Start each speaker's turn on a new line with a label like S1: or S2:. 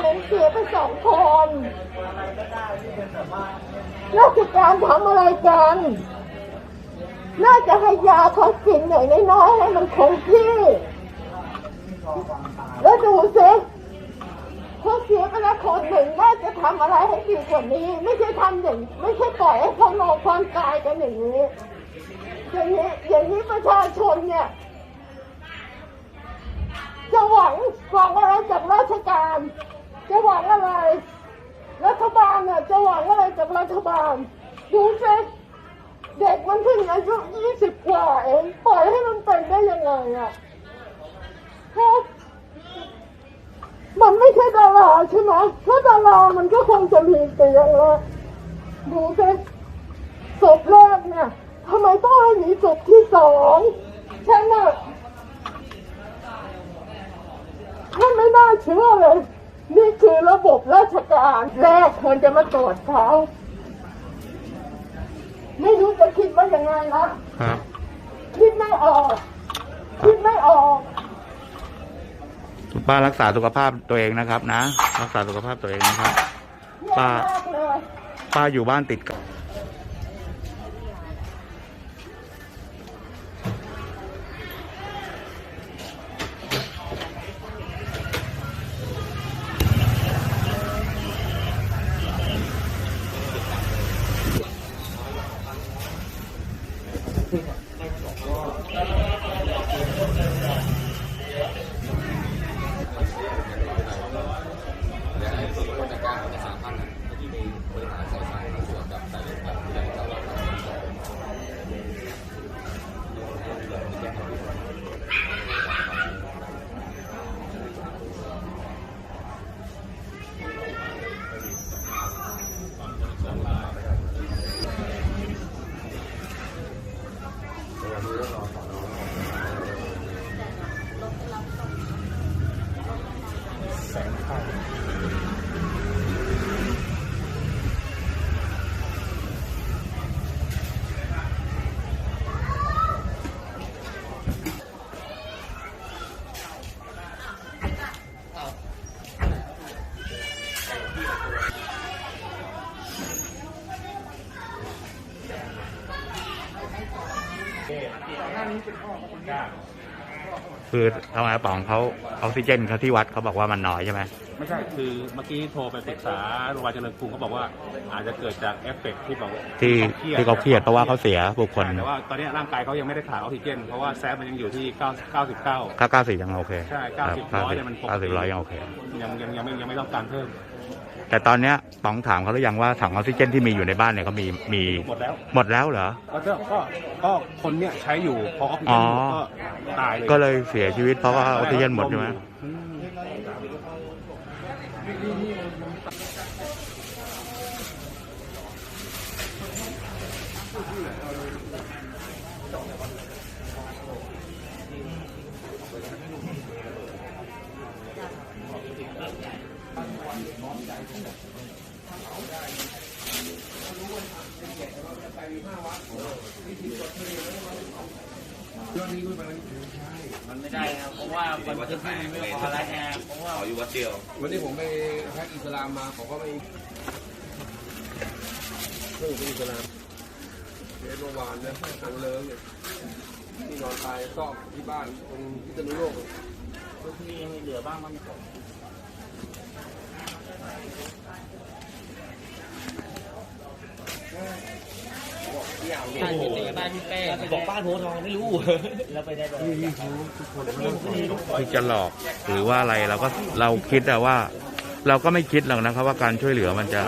S1: เห็นเสียไปสองคนราชการทำอะไรกัน น่าจะให้ยาเขากินหน่อยน้อยๆให้มันคงที่ แล้วดูสิเขาเสียไปแล้วคนหนึ่งน่าจะทำอะไรให้ดีกว่านี้ ไม่ใช่ทำอย่างไม่ใช่ปล่อยให้เขารอความตายกันอย่างนี้ อย่างนี้อย่างนี้ประชาชนเนี่ยจะหวังหวังอะไรจากราชการ จะหวังอะไร รัฐบาลน่ะจะหวังอะไรจากรัฐบาล ดูสิเด็กมันเพิ่งอายุยี่สิบกว่าเองปล่อยให้มันเป็นได้ยังไงอะฮะมันไม่ใช่ดาราใช่ไหมถ้าดารามันก็คงจะมีเตียงแล้วดูสิศพแรกเนี่ยทำไมต้องให้มีศพที่สองฉันน่ะท่านไม่น่าเชื่อเลย นี่คือระบบราชการแรกควรจะมาตรวจเขาไม่รู้จะคิดว่ายังไงนะครับคิดไม่ออก คิดไม่ออก
S2: คุณป้ารักษาสุขภาพตัวเองนะครับ นะ รักษาสุขภาพตัวเองนะครับ
S1: เนี่ย
S2: ป้า
S1: แรกเลย
S2: ป้าอยู่บ้านติดกับ 그래서 คือทำไมป๋องเขาออกซิเจนเขาที่วัดเขาบอกว่ามันน้อยใช่ไหม
S3: ไม่ใช่คือเมื่อกี้โทรไปปรึกษาโรงพยาบาลเจริญกรุงเขาบอกว่า อาจจะเกิดจากเอฟเฟกต์ที่บอก
S2: ที่ที่เขาเครียดเพราะว่าเขาเสียบุคคล
S3: ใช่แต่ว่าตอนนี้ร่างกายเขายังไม่ได้ขาดออกซิเจนเพราะว่าแซฟมันยังอยู่ที่9 99
S2: เก้าเก้าสี่ยังโอเค
S3: ใช่
S2: ครับ
S3: 90ร้อยเนี่ยมันปกติ
S2: เก้าสิบร้อยยังโอเค
S3: ยังยังยังไม่ยังไม่ต้องการเพิ่ม
S2: แต่ตอนเนี้ยป๋องถามเขาหรือยังว่าถังออกซิเจนที่มีอยู่ในบ้านเนี่ยเขามีมี
S3: หมดแล้ว
S2: หมดแล้วเหรอ
S3: ก็ก็ก็ก็คนเนี้ยใช้อยู่พอออกซิเจนหมด
S2: อ๋อ
S3: ก็ตายเลย
S2: ก็เลยเสียชีวิตเพราะว่าออกซิเจนหมดใช่ไหม
S3: อืม
S4: มันไม่ได้ครับเพราะว่ามันพื้นที่มันไม่พอแล้วไงเพราะว่า
S5: วันนี้ผมไปแพ็กอิสลามมาเขาก็ไม่เพิ่งเป็นอิสลามเดี๋ยวเมื่อวานนะทางเลิงเนี่ยที่นอนตายซอกที่บ้านตรงพิษณุโลก
S4: พื้นที่ยังมีเหลือบ้างมัน บ้านพี่เต้บ้านพี่เป้บอกบ้านโพธิ์ทองไม่รู้แล้วไปได้เลย
S2: ที่จะหลอกหรือว่าอะไรเราก็เราคิดแต่ว่า เราก็ไม่คิดหรอกนะครับว่าการช่วยเหลือมันจะ